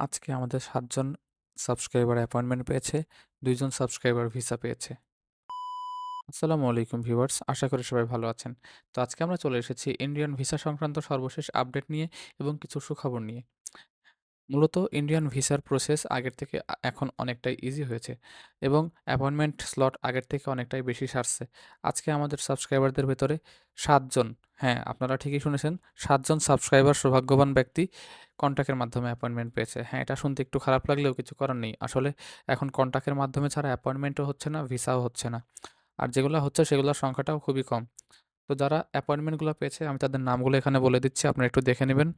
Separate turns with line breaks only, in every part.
আজকে আমাদের ৭ জন subscriber appointment পেয়েছে, ২ জন সাবস্ক্রাইবার ভিসা পেয়েছে। আসসালামু আলাইকুম ভিউয়ার্স, আশা করি সবাই ভালো আছেন। তো আজকে আমরা চলে এসেছি ইন্ডিয়ান ভিসা সংক্রান্ত সর্বশেষ আপডেট নিয়ে এবং কিছু সুখবর নিয়ে। মূলত ইন্ডিয়ান ভিসার প্রসেস আগের থেকে এখন অনেকটাই ইজি হয়েছে এবং অ্যাপয়েন্টমেন্ট স্লট আগের থেকে অনেকটাই বেশি সারছে। আজকে আমাদের সাবস্ক্রাইবারদের ভেতরে সাতজন হ্যাঁ, আপনারা ঠিকই শুনেছেন, সাতজন সাবস্ক্রাইবার সৌভাগ্যবান ব্যক্তি কন্ট্যাক্টের মাধ্যমে অ্যাপয়েন্টমেন্ট পেয়েছে। হ্যাঁ, এটা শুনতে একটু খারাপ লাগলেও কিছু করার নেই। আসলে এখন কন্ট্যাক্টের মাধ্যমে ছাড়া অ্যাপয়েন্টমেন্টও হচ্ছে না, ভিসাও হচ্ছে না। আর যেগুলো হচ্ছে সেগুলোর সংখ্যাটাও খুবই কম। তো যারা অ্যাপয়েন্টমেন্টগুলো পেয়েছে আমি তাদের নামগুলো এখানে বলে দিচ্ছি, আপনারা একটু দেখে নেবেন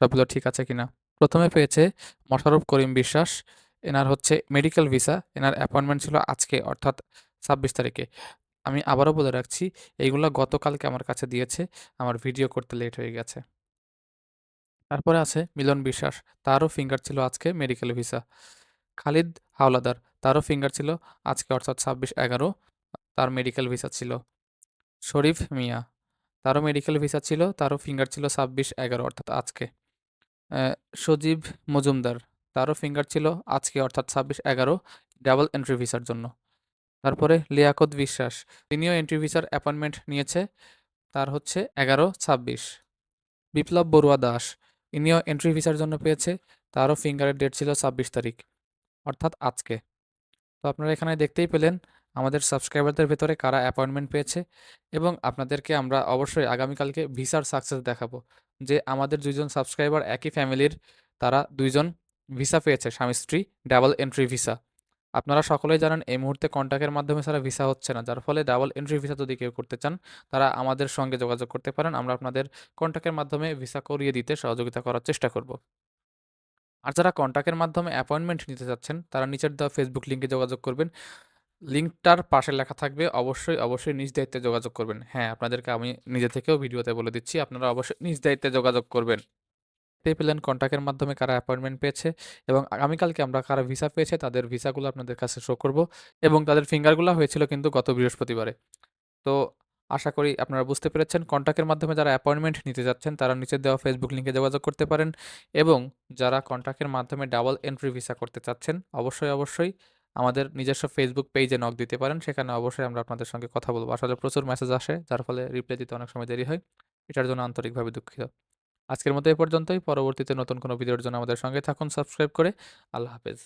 সবগুলো ঠিক আছে কিনা। প্রথমে পেয়েছে মোশাররফ করিম বিশ্বাস। এনার হচ্ছে মেডিকেল ভিসা। এনার অ্যাপয়েন্টমেন্ট ছিল আজকে অর্থাৎ ২৬ তারিখে। আমি আবারও বলে রাখছি, এইগুলো গতকালকে আমার কাছে দিয়েছে। আমার ভিডিও করতে লেট হয়ে গেছে। তারপরে আছে মিলন বিশ্বাস। তারও ফিঙ্গার ছিল আজকে মেডিকেল ভিসা। খালিদ হাওলাদার। তারও ফিঙ্গার ছিল আজকে অর্থাৎ ২৬/১১ তার মেডিকেল ভিসা ছিল। শরীফ মিয়া। তারও মেডিকেল ভিসা ছিল, তারও ফিঙ্গার ছিল ২৬/১১ অর্থাৎ আজকে। সজীব মজুমদার। তারও ফিঙ্গার ছিল আজকে অর্থাৎ ২৬/১১ ডাবল এন্ট্রি ভিসার জন্য। তারপরে লিয়াকত বিশ্বাস। তিনিও এন্ট্রি ভিসার অ্যাপয়েন্টমেন্ট নিয়েছে। তার হচ্ছে ১১/২৬। বিপ্লব বড়ুয়া দাস। ইনিও এন্ট্রি ভিসার জন্য পেয়েছে। তারও ফিঙ্গারের ডেট ছিল ২৬ তারিখ, অর্থাৎ আজকে। তো আপনারা এখানে দেখতেই পেলেন আমাদের সাবস্ক্রাইবারদের ভেতরে কারা অ্যাপয়েন্টমেন্ট পেয়েছে এবং আপনাদেরকে আমরা অবশ্যই আগামীকালকে ভিসার সাকসেস দেখাবো। যে আমাদের ২ জন সাবস্ক্রাইবার একই ফ্যামিলির তারা দুইজন ভিসা পেয়েছে স্বামী-স্ত্রী ডাবল এন্ট্রি ভিসা। আপনারা সকলেই জানেন এই মুহূর্তে কন্ট্যাক্টের মাধ্যমে সারা ভিসা হচ্ছে না। যার ফলে ডাবল এন্ট্রি ভিসা যদি কেউ করতে চান, তারা আমাদের সঙ্গে যোগাযোগ করতে পারেন। আমরা আপনাদের কন্ট্যাক্টের মাধ্যমে ভিসা করিয়ে দিতে সহযোগিতা করার চেষ্টা করব। আর যারা কন্ট্যাক্টের মাধ্যমে অ্যাপয়েন্টমেন্ট নিতে চাচ্ছেন, তারা নিচের দেওয়া ফেসবুক লিঙ্কে যোগাযোগ করবেন। লিঙ্কটার পাশে লেখা থাকবে অবশ্যই, অবশ্যই নিজ দায়িত্বে যোগাযোগ করবেন। হ্যাঁ, আপনাদেরকে আমি নিজে থেকেও ভিডিওতে বলে দিচ্ছি, আপনারা অবশ্যই নিজ দায়িত্বে যোগাযোগ করবেন। পে পেলেন কন্ট্যাক্টের মাধ্যমে কারা অ্যাপয়েন্টমেন্ট পেয়েছে এবং আগামীকালকে আমরা কারা ভিসা পেয়েছে তাদের ভিসাগুলো আপনাদের কাছে শো করব এবং তাদের ফিঙ্গারগুলো হয়েছিল কিন্তু গত বৃহস্পতিবারে। তো আশা করি আপনারা বুঝতে পেরেছেন কন্ট্যাক্টের মাধ্যমে যারা অ্যাপয়েন্টমেন্ট নিতে যাচ্ছেন তারা নিচের দেওয়া ফেসবুক লিঙ্কে যোগাযোগ করতে পারেন এবং যারা কন্ট্যাক্টের মাধ্যমে ডাবল এন্ট্রি ভিসা করতে চাচ্ছেন অবশ্যই, অবশ্যই আমাদের নিজস্ব ফেসবুক পেজে নক দিতে পারেন। সেখানে অবশ্যই আমরা আপনাদের সঙ্গে কথা বলব আসলে প্রচুর মেসেজ আসে, যার ফলে রিপ্লাই দিতে অনেক সময় দেরি হয়। এটার জন্য আন্তরিকভাবে দুঃখিত। আজকের মতো এ পর্যন্তই। পরবর্তীতে নতুন কোনো ভিডিওর জন্য আমাদের সঙ্গে থাকুন সাবস্ক্রাইব করে। আল্লাহ হাফেজ।